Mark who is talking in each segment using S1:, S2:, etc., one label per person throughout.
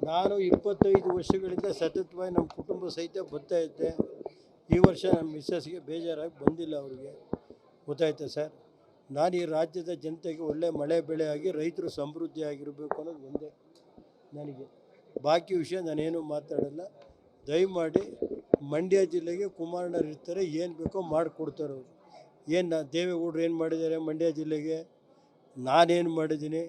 S1: ನಾನು ಇಪ್ಪತ್ತೈದು ವರ್ಷಗಳಿಂದ ಸತತವಾಗಿ ನಮ್ಮ ಕುಟುಂಬ ಸಹಿತ ಬರ್ತಾ ಇದ್ದೆ. ಈ ವರ್ಷ ನಮ್ಮ ಮಿಸ್ಸಸ್ಗೆ ಬೇಜಾರಾಗಿ ಬಂದಿಲ್ಲ ಅವರಿಗೆ. ಗೊತ್ತಾಯ್ತಾ ಸರ್? ನಾನು ಈ ರಾಜ್ಯದ ಜನತೆಗೆ ಒಳ್ಳೆ ಮಳೆ ಬೆಳೆ ಆಗಿ ರೈತರು ಸಮೃದ್ಧಿಯಾಗಿರಬೇಕು ಅನ್ನೋದು ಒಂದೇ ನನಗೆ. ಬಾಕಿ ವಿಷಯ ನಾನೇನು ಮಾತಾಡಲ್ಲ. ದಯಮಾಡಿ ಮಂಡ್ಯ ಜಿಲ್ಲೆಗೆ ಕುಮಾರಣ್ಣರು ಇರ್ತಾರೆ, ಏನು ಬೇಕೋ ಮಾಡಿಕೊಡ್ತಾರೆ ಅವರು. ಏನು ದೇವೇಗೌಡರು ಏನು ಮಾಡಿದ್ದಾರೆ ಮಂಡ್ಯ ಜಿಲ್ಲೆಗೆ? ನಾನೇನು ಮಾಡಿದ್ದೀನಿ?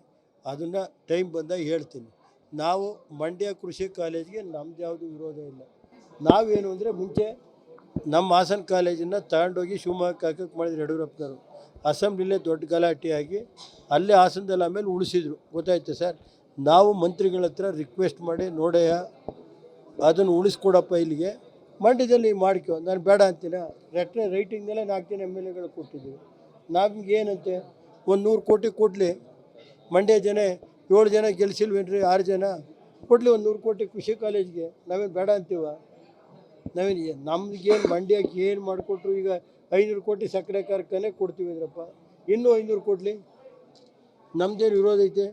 S1: ಅದನ್ನು ಟೈಮ್ ಬಂದಾಗ ಹೇಳ್ತೀನಿ. ನಾವು ಮಂಡ್ಯ ಕೃಷಿ ಕಾಲೇಜ್ಗೆ ನಮ್ದು ಯಾವುದು ವಿರೋಧ ಇಲ್ಲ. ನಾವೇನು ಅಂದರೆ ಮುಂಚೆ ನಮ್ಮ ಹಾಸನ ಕಾಲೇಜನ್ನು ತಗೊಂಡೋಗಿ ಶಿವಮೊಗ್ಗಕ್ಕೆ ಹಾಕಕ್ಕೆ ಮಾಡಿದ್ರು ಯಡಿಯೂರಪ್ಪನವರು. ಅಸೆಂಬ್ಲಿಲೇ ದೊಡ್ಡ ಗಲಾಟೆ ಆಗಿ ಅಲ್ಲೇ ಹಾಸನದಲ್ಲಿ ಆಮೇಲೆ ಉಳಿಸಿದ್ರು. ಗೊತ್ತಾಯ್ತು ಸರ್? ನಾವು ಮಂತ್ರಿಗಳ ಹತ್ರ ರಿಕ್ವೆಸ್ಟ್ ಮಾಡಿ ನೋಡೆಯ ಅದನ್ನು ಉಳಿಸ್ಕೊಡಪ್ಪ ಇಲ್ಲಿಗೆ. ಮಂಡ್ಯದಲ್ಲಿ ಮಾಡ್ಕೊ. ನಾನು ಬೇಡ ಅಂತೀನ? ರೆಟ್ರೆ ರೈಟಿಂಗ್ನಲ್ಲೇ ನಾಲ್ಕು ಜನ ಎಂ ಎಲ್ ಎಗಳು ಕೊಟ್ಟಿದ್ದೀವಿ. ನಮ್ಗೆ ಏನಂತೆ? ಒಂದು ನೂರು ಕೋಟಿ ಕೊಡಲಿ. ಮಂಡ್ಯ ಜನ ಏಳು ಜನ ಗೆಲ್ಸಿಲ್ವೇನ್ರಿ? ಆರು ಜನ? ಕೊಡಲಿ ಒಂದು ನೂರು ಕೋಟಿ ಕೃಷಿ ಕಾಲೇಜ್ಗೆ. ನಾವೇನು ಬೇಡ ಅಂತೀವ? ನಾವೇನು ನಮ್ಗೇನು ಮಂಡ್ಯಕ್ಕೆ ಏನು ಮಾಡಿಕೊಟ್ರು ಈಗ ಐನೂರು ಕೋಟಿ ಸಕ್ಕರೆ ಕಾರ್ಖಾನೆ ಕೊಡ್ತೀವಿ ಇದ್ರಪ್ಪ ಇನ್ನೂ ಐನೂರು ಕೊಡಲಿ? ನಮ್ಮದೇನು ವಿರೋಧ ಐತೆ?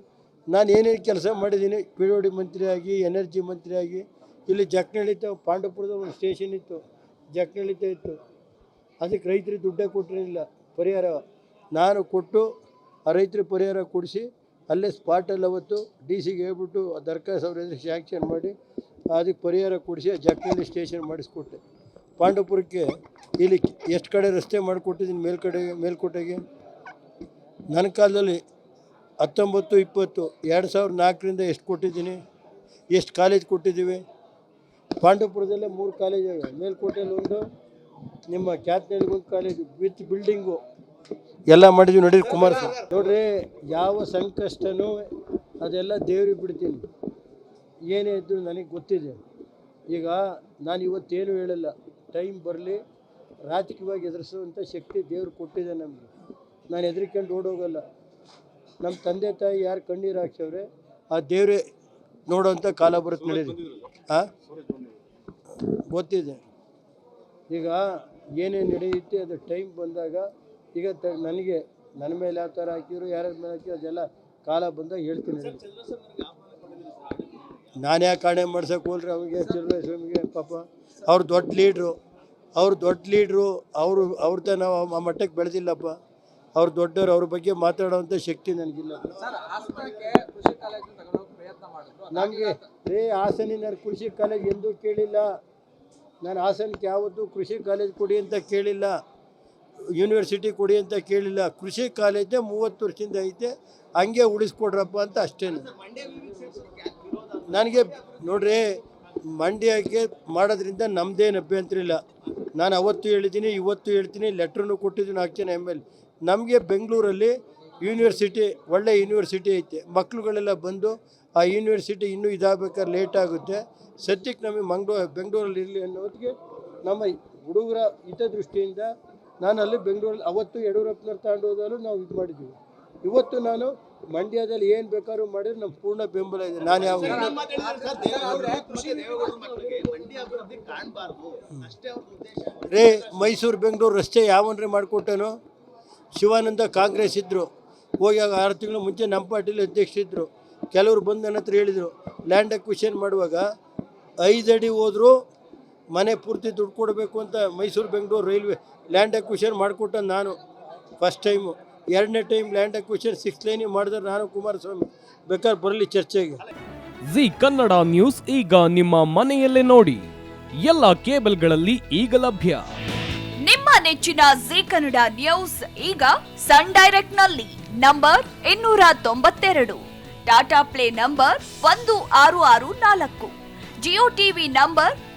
S1: ನಾನು ಏನೇನು ಕೆಲಸ ಮಾಡಿದ್ದೀನಿ ಪಿ ಒ ಡಿ ಮಂತ್ರಿಯಾಗಿ ಎನರ್ಜಿ ಮಂತ್ರಿಯಾಗಿ ಇಲ್ಲಿ ಜಕ್ನಳ್ಳಿತ ಪಾಂಡವಪುರದ ಒಂದು ಸ್ಟೇಷನ್ ಇತ್ತು. ಜಕ್ನಳಿತ ಇತ್ತು. ಅದಕ್ಕೆ ರೈತರಿಗೆ ದುಡ್ಡೇ ಕೊಟ್ಟಿರಲಿಲ್ಲ. ಪರಿಹಾರ. ನಾನು ಕೊಟ್ಟು ಆ ರೈತರಿಗೆ ಪರಿಹಾರ ಕೊಡಿಸಿ ಅಲ್ಲೇ ಸ್ಪಾಟಲ್ಲಿ ಅವತ್ತು ಡಿ ಸಿಗೆ ಹೇಳ್ಬಿಟ್ಟು ದರ್ಖಾಸ್ ಅವ್ರ ಎದುರು ಶ್ಯಾಂಕ್ಷನ್ ಮಾಡಿ, ಅದಕ್ಕೆ ಪರಿಹಾರ ಕೊಡಿಸಿ ಜಕ್ನಳ್ಳಿ ಸ್ಟೇಷನ್ ಮಾಡಿಸ್ಕೊಟ್ಟೆ ಪಾಂಡವಪುರಕ್ಕೆ ಇಲ್ಲಿ ಎಷ್ಟು ಕಡೆ ರಸ್ತೆ ಮಾಡಿಕೊಟ್ಟಿದ್ದೀನಿ ಮೇಲ್ಕಡೆ, ಮೇಲ್ಕೋಟೆಗೆ? ನನ್ನ ಕಾಲದಲ್ಲಿ ಹತ್ತೊಂಬತ್ತು, ಇಪ್ಪತ್ತು, ಎರಡು ಸಾವಿರದ ನಾಲ್ಕರಿಂದ ಎಷ್ಟು ಕೊಟ್ಟಿದ್ದೀನಿ? ಎಷ್ಟು ಕಾಲೇಜ್ ಕೊಟ್ಟಿದ್ದೀವಿ? ಪಾಂಡವಪುರದಲ್ಲೇ ಮೂರು ಕಾಲೇಜ್ ಮೇಲ್ಕೋಟೆಯಲ್ಲಿ ಒಂದು ನಿಮ್ಮ ಕ್ಯಾತ್ನಲ್ಲಿ ಒಂದು ಕಾಲೇಜು ವಿತ್ ಬಿಲ್ಡಿಂಗು ಎಲ್ಲ ಮಾಡಿದ್ವಿ ನಡೀರಿ ಕುಮಾರಸ್ವಾಮಿ ನೋಡ್ರಿ, ಯಾವ ಸಂಕಷ್ಟನೂ ಅದೆಲ್ಲ ದೇವ್ರಿಗೆ ಬಿಡ್ತೀನಿ. ಏನೇ ಇದ್ದು ನನಗೆ ಗೊತ್ತಿದೆ. ಈಗ ನಾನು ಇವತ್ತೇನು ಹೇಳಲ್ಲ, ಟೈಮ್ ಬರಲಿ, ರಾಜಕೀಯವಾಗಿ ಎದುರಿಸುವಂಥ ಶಕ್ತಿ ದೇವ್ರು ಕೊಟ್ಟಿದೆ ನಮಗೆ. ನಾನು ಹೆದರ್ಕೊಂಡು ಓಡೋಗಲ್ಲ. ನಮ್ಮ ತಂದೆ ತಾಯಿ ಯಾರು ಕಣ್ಣೀರು ಹಾಕ್ಸವ್ರೆ, ಆ ದೇವರೇ ನೋಡೋವಂಥ ಕಾಲ ಬರುತ್ತೆ ನಡೀರಿ ಹಾಂ ಗೊತ್ತಿದೆ. ಈಗ ಏನೇನು ನಡೆಯುತ್ತೆ, ಅದು ಟೈಮ್ ಬಂದಾಗ ಈಗ ನನಗೆ ನನ್ನ ಮೇಲೆ ಯಾವ ಥರ ಹಾಕಿದ್ರು ಯಾರ್ಯಾರ ಮೇಲೆ ಹಾಕಿದ್ರು ಅದೆಲ್ಲ ಕಾಲ ಬಂದಾಗ ಹೇಳ್ತೀನಿ ನಾನು. ಯಾಕೆ ಕಾಣೆ ಮಾಡ್ಸೋಕೆ ಹೋಲ್ರಿ ಅವ್ರಿಗೆ ಸ್ವಾಮಿಗೆ ಪಾಪ. ಅವ್ರು ದೊಡ್ಡ ಲೀಡ್ರು. ಅವ್ರು ದೊಡ್ಡ ಲೀಡ್ರು ಅವರು ಅವ್ರ ನಾವು ಆ ಮಟ್ಟಕ್ಕೆ ಬೆಳೆದಿಲ್ಲಪ್ಪ. ಅವ್ರು ದೊಡ್ಡವ್ರು ಅವ್ರ ಬಗ್ಗೆ ಮಾತಾಡೋವಂಥ ಶಕ್ತಿ ನನಗಿಲ್ಲ. ನಮಗೆ ರೇ ಹಾಸನಿನ ಕೃಷಿ ಕಾಲೇಜ್ ಎಂದೂ ಕೇಳಿಲ್ಲ. ನಾನು ಹಾಸನಕ್ಕೆ ಯಾವತ್ತೂ ಕೃಷಿ ಕಾಲೇಜ್ ಕೊಡಿ ಅಂತ ಕೇಳಿಲ್ಲ. ಯೂನಿವರ್ಸಿಟಿ ಕೊಡಿ ಅಂತ ಕೇಳಿಲ್ಲ. ಕೃಷಿ ಕಾಲೇಜೇ ಮೂವತ್ತು ವರ್ಷದಿಂದ ಐತೆ. ಹಂಗೆ ಉಳಿಸ್ಕೊಡ್ರಪ್ಪ ಅಂತ ಅಷ್ಟೇ ನನಗೆ ನೋಡ್ರಿ, ಮಂಡ್ಯಕ್ಕೆ ಮಾಡೋದ್ರಿಂದ ನಮ್ಮದೇನು ಅಭ್ಯಂತರ ಇಲ್ಲ. ನಾನು ಅವತ್ತು ಹೇಳಿದ್ದೀನಿ, ಇವತ್ತು ಹೇಳ್ತೀನಿ, ಲೆಟ್ರನ್ನು ಕೊಟ್ಟಿದ್ದೀನಿ ನಾಲ್ಕು ಎಂ ಎಲ್ ನಮಗೆ ಬೆಂಗಳೂರಲ್ಲಿ ಯೂನಿವರ್ಸಿಟಿ, ಒಳ್ಳೆ ಯೂನಿವರ್ಸಿಟಿ ಐತೆ. ಮಕ್ಳುಗಳೆಲ್ಲ ಬಂದು ಆ ಯೂನಿವರ್ಸಿಟಿ ಇನ್ನೂ ಇದಾಗಬೇಕಾದ್ರೆ ಲೇಟ್ ಆಗುತ್ತೆ. ಸದ್ಯಕ್ಕೆ ನಮಗೆ ಮಂಗ್ಳೂರು, ಬೆಂಗಳೂರಲ್ಲಿ ಇರಲಿ ಅನ್ನೋದಕ್ಕೆ ನಮ್ಮ ಹುಡುಗರ ಹಿತದೃಷ್ಟಿಯಿಂದ ನಾನು ಅಲ್ಲಿ ಬೆಂಗಳೂರಲ್ಲಿ ಅವತ್ತು ಯಡಿಯೂರಪ್ಪನವ್ರು ತಗೊಂಡು ಹೋದಲ್ಲೂ ನಾವು ಇದು ಮಾಡಿದ್ದೀವಿ. ಇವತ್ತು ನಾನು ಮಂಡ್ಯದಲ್ಲಿ ಏನು ಬೇಕಾದ್ರೂ ಮಾಡಿದ್ರೆ ನಮ್ಮ ಪೂರ್ಣ ಬೆಂಬಲ ಇದೆ. ನಾನು ಯಾವ ರೇ ಮೈಸೂರು ಬೆಂಗಳೂರು ರಸ್ತೆ ಯಾವನ್ರಿ ಮಾಡಿಕೊಟ್ಟನು? ಶಿವಾನಂದ ಕಾಂಗ್ರೆಸ್ ಇದ್ದರು ಹೋಗಿ ಆರು ತಿಂಗಳು ಮುಂಚೆ ನಮ್ಮ ಪಾರ್ಟಿಲಿ ಅಧ್ಯಕ್ಷ ಅಧ್ಯಕ್ಷರಿದ್ದರು ಕೆಲವರು ಬಂದು ನನ್ನ ಹತ್ರ ಹೇಳಿದರು. ಲ್ಯಾಂಡ್ ಅಕ್ವಿಷನ್ ಮಾಡುವಾಗ ಐದು ಅಡಿ ಹೋದರೂ ಮನೆ ಪೂರ್ತಿ ದುಡ್ಡು ಕೊಡಬೇಕು ಅಂತ Mysuru Bengaluru railway land acquisition ಮಾಡಿಕೊಟ್ಟೆ ನಾನು ಫಸ್ಟ್ ಟೈಮು. ಎರಡನೇ ಟೈಮ್ ಲ್ಯಾಂಡ್ ಅಕ್ವಿಷನ್ ಸಿಕ್ಸ್ ಲೈನಿಗೆ ಮಾಡಿದ್ರೆ ನಾನು ಕುಮಾರಸ್ವಾಮಿ ಬೇಕಾದ್ರೆ ಬರಲಿ ಚರ್ಚೆಗೆ.
S2: ಜಿ ಕನ್ನಡ ನ್ಯೂಸ್ ಈಗ ನಿಮ್ಮ ಮನೆಯಲ್ಲೇ ನೋಡಿ. ಎಲ್ಲ ಕೇಬಲ್ಗಳಲ್ಲಿ ಈಗ ಲಭ್ಯ.
S3: ನಿಮ್ಮ ನೆಚ್ಚಿನ ಜಿ ಕನ್ನಡ ನ್ಯೂಸ್ ಈಗ ಸನ್ ಡೈರೆಕ್ಟ್ನಲ್ಲಿ ನಂಬರ್ ಇನ್ನೂರ ತೊಂಬತ್ತೆರಡು. ಟಾಟಾ ಪ್ಲೇ ನಂಬರ್ ಒಂದು ಆರು ಆರು ನಾಲ್ಕು. Jio TV number